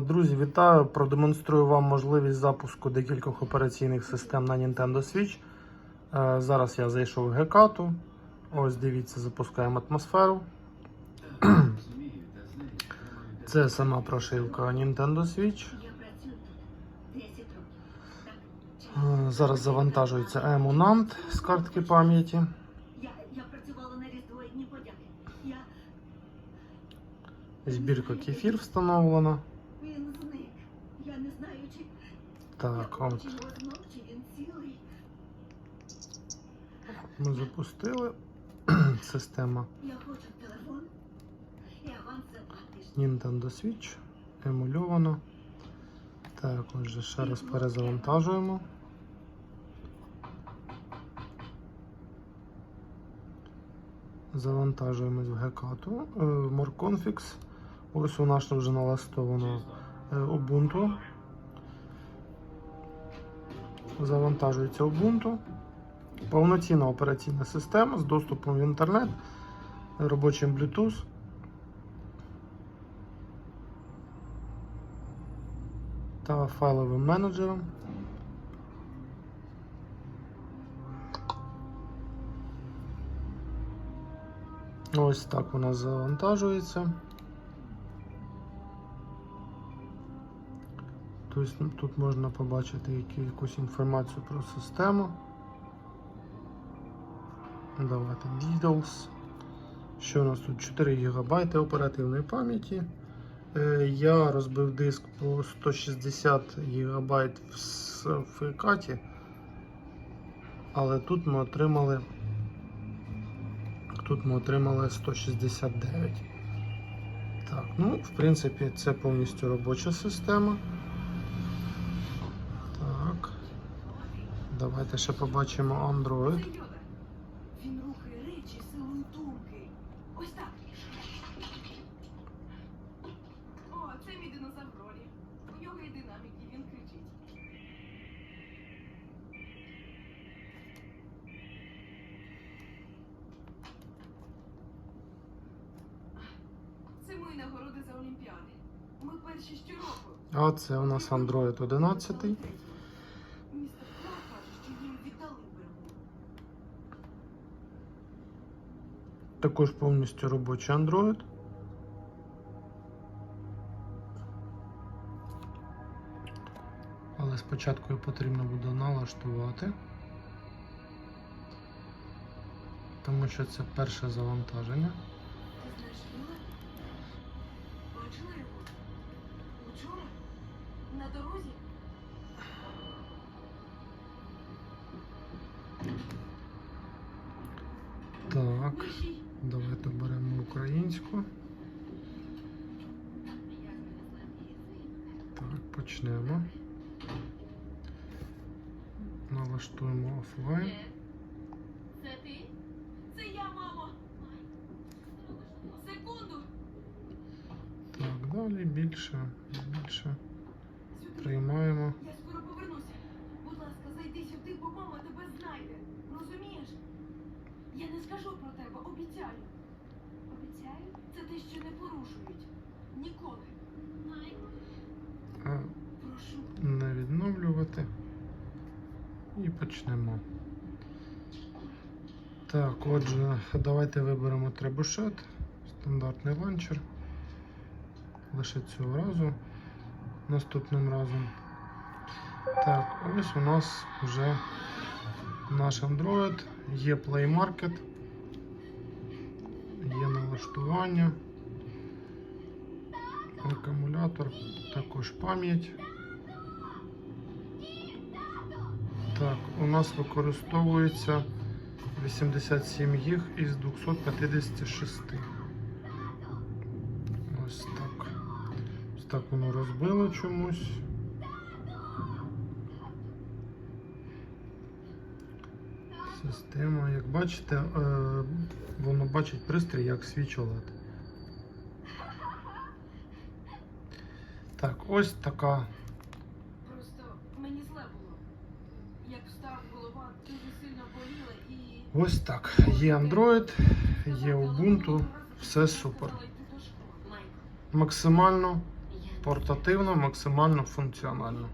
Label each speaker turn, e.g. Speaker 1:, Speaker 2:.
Speaker 1: Друзі, вітаю! Продемонструю вам можливість запуску декількох операційних систем на Nintendo Switch. Е, Зараз я зайшов в Гекату. Ось дивіться, запускаємо атмосферу. Це сама прошивка Nintendo Switch.
Speaker 2: Я працюю тут 10 років. Так,
Speaker 1: Е, Зараз завантажується Emunant з картки пам'яті. Збірка кефір встановлена.
Speaker 2: Він зник. Я не знаю, чи...
Speaker 1: Так, от ми запустили. Система. Nintendo Switch емульовано. Так, отже, ще раз перезавантажуємо. Завантажуємось в Гекату. В More Ось у нас вже налаштовано е, Ubuntu. Завантажується Ubuntu. Повноцінна операційна система з доступом в інтернет, робочим Bluetooth. та файловим менеджером. Ось так нас завантажується. Тобто тут можна побачити якусь інформацію про систему. Давайте Details. Що у нас тут? 4 ГБ оперативної пам'яті. Е, Я розбив диск по 160 ГБ в каті, але тут ми отримали тут ми отримали 169. Так, ну, в принципі, це повністю робоча система. Так. Давайте ще побачимо Android.
Speaker 3: Він рухає речі силою думки. Ось так. О, це мій У нього є динаміки, він кричить. Це мої нагороди за Олімпіади. Ми перші щороку.
Speaker 1: А у нас Android 11. Також повністю робочий Android. Але спочатку його потрібно буде налаштувати, тому що це перше завантаження.
Speaker 3: На дорозі?
Speaker 1: Почнемо. Налаштуємо офлайн.
Speaker 3: Це ти? Це я, мамо. Секунду.
Speaker 1: Так, далі більше, більше. Приймаємо.
Speaker 3: Я скоро повернуся. Будь ласка, зайди сюди, бо мама тебе знайде. Розумієш? Я не скажу про тебе, обіцяю. Обіцяю? Це те, що не порушують. Ніколи. Прошу.
Speaker 1: Не відновлювати. І почнемо. Так, отже, давайте виберемо требушет, стандартний ланчер. Лише цього разу. Наступним разом. Так, ось у нас вже наш Android, є Play Market, є налаштування, акумулятор, також пам'ять. Так, у нас використовується 87 гіг із 256. Ось так. Ось так воно розбило чомусь. Система, як бачите, е, воно бачить пристрій як свіч OLED. Так, ось така
Speaker 3: Просто мені зле було. Як встав, голова дуже сильно боліла і.
Speaker 1: Ось так. Є Android, є Ubuntu, все супер. Максимально Портативно, максимально функціонально.